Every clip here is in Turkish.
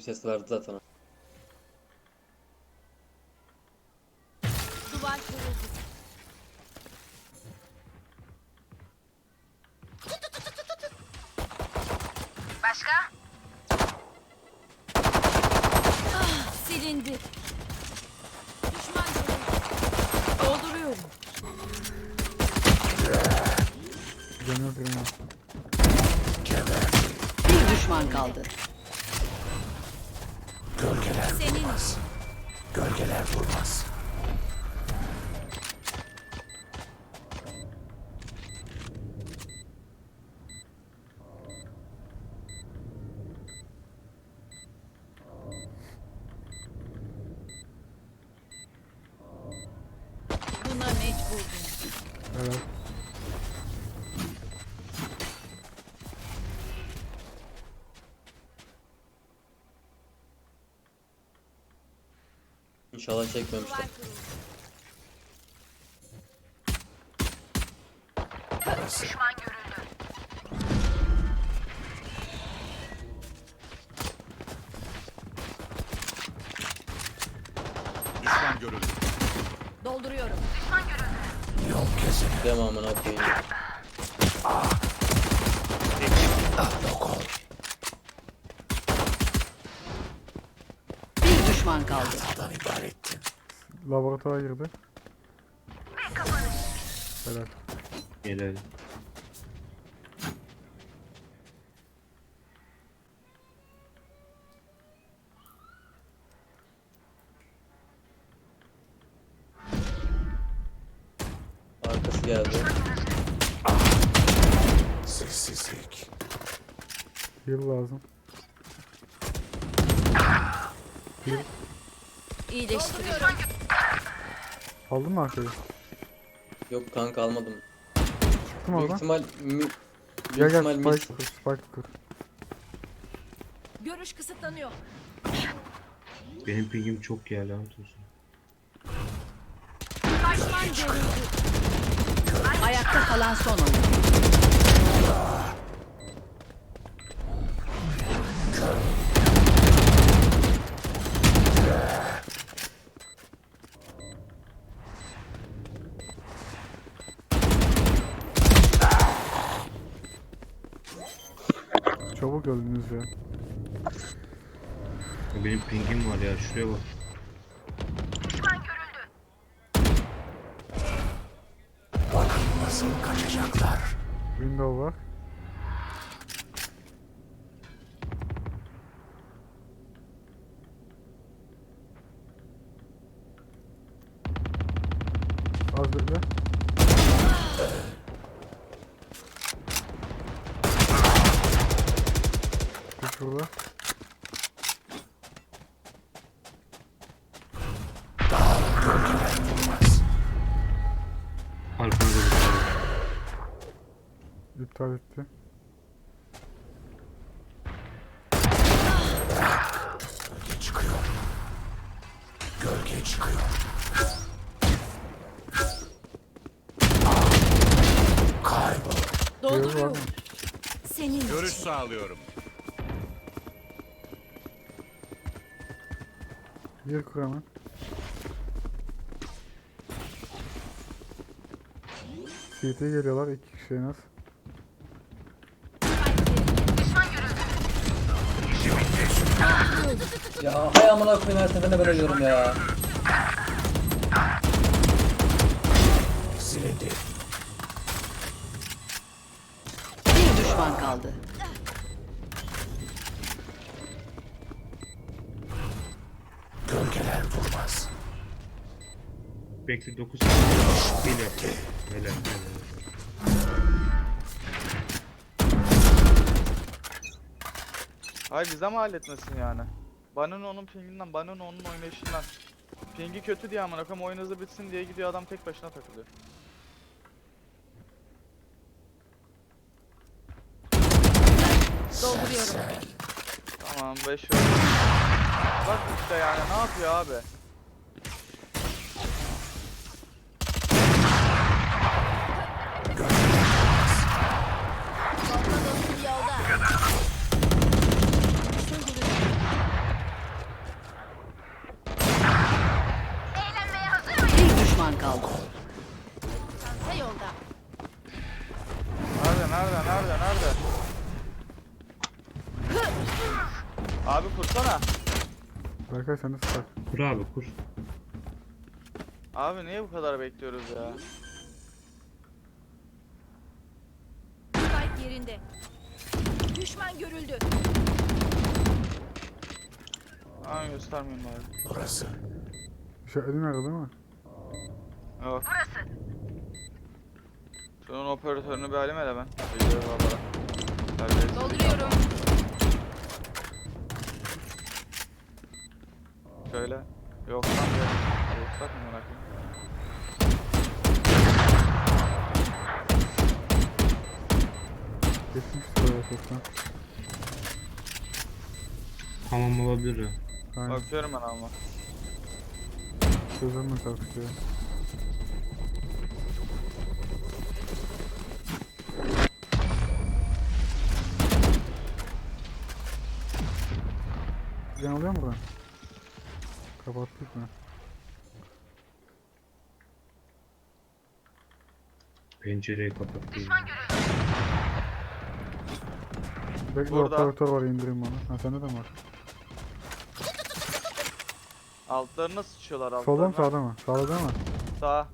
Ses verdi zaten. Duvar kırıldı. Başka? Ah, silindi. Düşman görüldü. Dolduruyorum. Dönüyor. Bir düşman kaldı. Senin iş. Gölgeler durmaz. Buna mecburdum. Evet. İnşallah çekmemişler. Kırıldı. Düşman görüldü. Düşman görüldü. Dolduruyorum. Düşman görüldü. Yol kesene. Deme amına koyayım. Yok ol. Bir düşman kaldı. Hatadan ibarettin. Laboratuvara girdi. Helal. Helal. Arkası geldi. Sessizlik. Heal lazım. Heal. İyileştiriyorum. Aldın mı arkayı? Yok kanka almadım. Çıktım Büyük oradan. ihtimal mi, büyük Gel ihtimal gel mis. spike kur. Spike kur. Görüş kısıtlanıyor. Benim pingim çok ya lanet olsun. Ayakta kalan son oyun. Çabuk öldünüz ya. Benim pingim var ya şuraya bak. Bakın nasıl kaçacaklar. Window var. Az bekle. Üç burada. Gölgeler durmaz. Arkana da bir tane. İptal etti. Gölge çıkıyor. Gölge çıkıyor. Kaybol. Dolduruyorum. Senin Görüş için. sağlıyorum. Bir kur hemen. CT geliyorlar iki kişi en az. Düşman görüldü. Ya hay amına koyayım her seferinde ben ölüyorum ya. Silindi. Bir düşman kaldı. Gölgeler durmaz. Bekle 9 saniye. Helal. Helal. helal. Hayır bize mi halletmesin yani? Bana ne onun pinginden, bana ne onun oynayışından. Pingi kötü diye amına koyayım oyun hızlı bitsin diye gidiyor adam tek başına takılıyor. Dolduruyorum. Tamam 5 öldü. Bak işte yani ne yapıyor abi? Bir düşman kaldı. Çanta yolda. Nerede nerede nerede nerede? Abi kursana. Berkay sen de sıkar. Kur abi kur. Abi niye bu kadar bekliyoruz ya? Spike yerinde. Düşman görüldü. Aa göstermeyin bari. Burası. İşaretin nerede değil mi? Yok. Burası. Şunun operatörünü bir halim hele ben. Dolduruyorum. Şöyle. Yok lan be. Ruhsat mı merak Geçmiştir oraya çoktan. Hamam olabilir ya. Aynen. Bakıyorum ben ama. Çözülmüş artık ya. Can alıyor mu buradan? Kapattık mı? Pencereyi kapat. değil. Bekle Burada. operatör var indireyim onu. Ha sende de mi var? Altlarına sıçıyorlar altlarına. Solda mı sağda mı? Sağda değil mi? Sağ.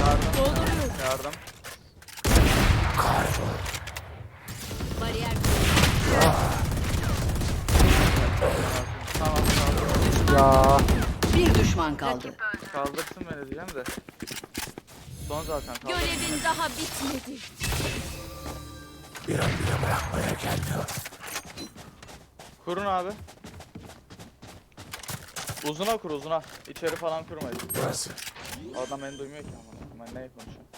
Yardım. Dolduruyorum. Yardım. Bariyer Tamam kaldır. Ya Bir düşman kaldı. Kaldırsın beni diyeceğim de. Son zaten kaldır. Görevin daha bitmedi. Bir an bile bırakmaya gelmiyor. Kurun abi. Uzuna kur uzuna. İçeri falan kurmayın. Burası. Adam beni duymuyor ki ama. Ben neye konuşuyorum?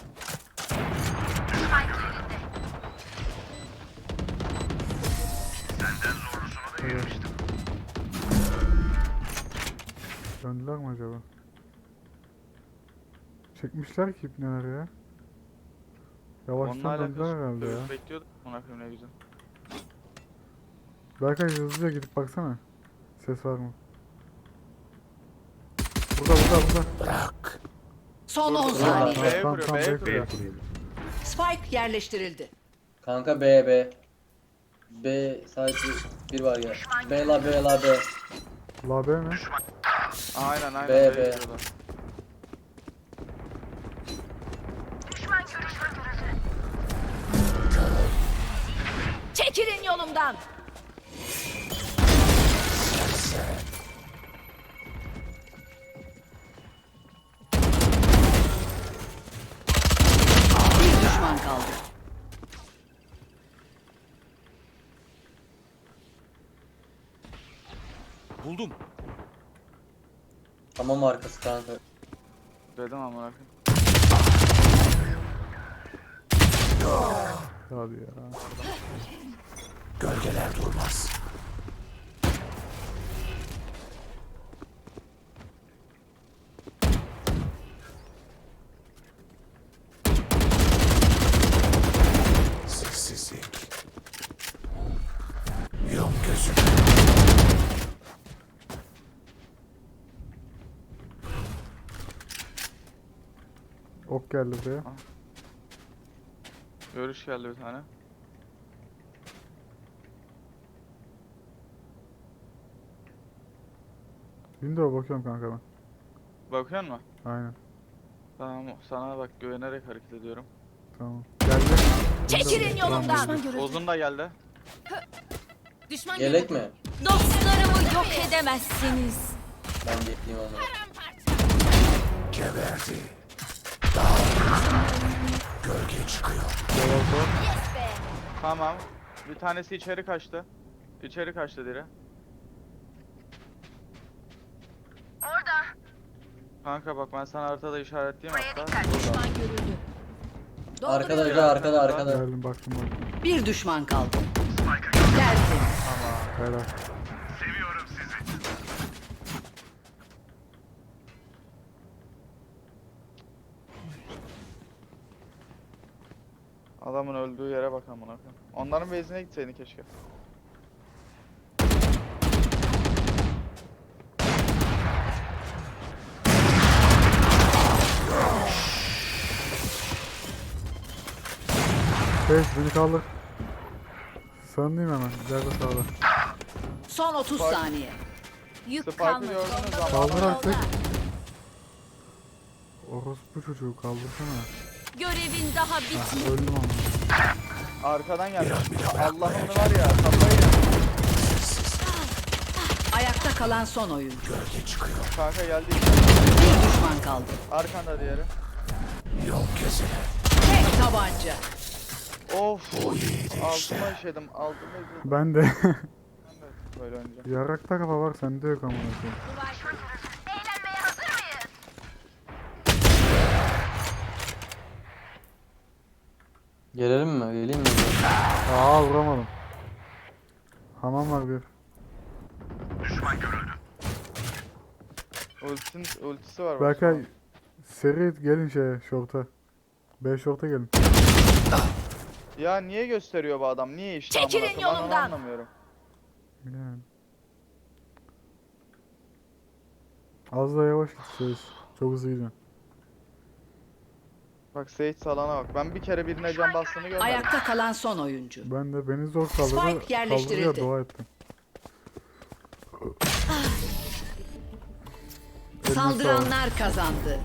Döndüler mi acaba? Çekmişler ki ipneler ya. Yavaştan döndüler herhalde ya. yok. Bekliyorduk. Ona güzel. Berkay hızlıca gidip baksana. Ses var mı? Burada burada burada. Bırak. Son 10 Dur, dur, saniye. B'ye Tam- kuruyor, tam B'ye kuruyor. Kuruyor. Spike yerleştirildi. Kanka B B. B sadece bir var ya. B la B la B. La B mi? Aynen aynen. B, B. gidiyorlar. Düşman görüldü. Çekilin yolumdan. Bir düşman kaldı. Tamam arkası kanka. Dedim ama koyayım. Hadi ya. Gölgeler durmaz. Geldi buraya. Görüş geldi bir tane. Window bakıyorum kanka ben. Bakıyor musun? Aynen. Tamam sana bak güvenerek hareket ediyorum. Tamam. Geldi. Çekilin yolumdan. Uzun da geldi. Düşman Yelek mi? Dostlarımı yok edemezsiniz. Ben bekleyeyim onu. Geberdi. Gölge çıkıyor. Tamam. Bir tanesi içeri kaçtı. İçeri kaçtı dire. Orada. Kanka bak ben sana haritada işaretleyeyim hatta. dikkat. Burada. Düşman görüldü. Arkada Dolduruyorum. arkada arkada arkada. Geldim baktım baktım. Bir düşman kaldı. Tertemiz. Helal. Adamın öldüğü yere bak amına koyayım. Onların bezine gitseydin keşke. Beş beni kaldır. Sanayım hemen. Nerede sağda? Son 30 Spike. saniye. Yük Spike'ı kalmadı. gördünüz ama. Kaldır artık. Orospu çocuğu kaldırsana. Görevin daha bitmedi. öldüm ama. Arkadan geldi. Allah'ım var ya kafayı. Ayakta kalan son oyuncu. Gölge çıkıyor. Kanka geldi. Bir düşman kaldı. Arkanda diğeri. Yol kesile. Tek tabanca. Of. Bu iyiydi işte. Altıma işedim. Altıma işedim. Ben de. Ben de Böyle önce. Yarakta kafa var sende yok amına koyayım. Gelelim mi? Geleyim mi? Aa vuramadım. Hamam var bir. Ultin, ultisi var. bak. Berkay seri gelin şeye şorta. B şorta gelin. Ya niye gösteriyor bu adam? Niye işte amına Çekilin koyayım? Ben onu yolumdan. anlamıyorum. Yani. Az da yavaş git ses. Çok hızlı gidiyorsun. Bak Sage salana bak. Ben bir kere birine can bastığını görmedim. Ayakta kalan son oyuncu. Ben de beni zor kaldırdı. Spike yerleştirildi. Kaldırıyor dua ettim. Eline sağlık. Saldıranlar kazandı.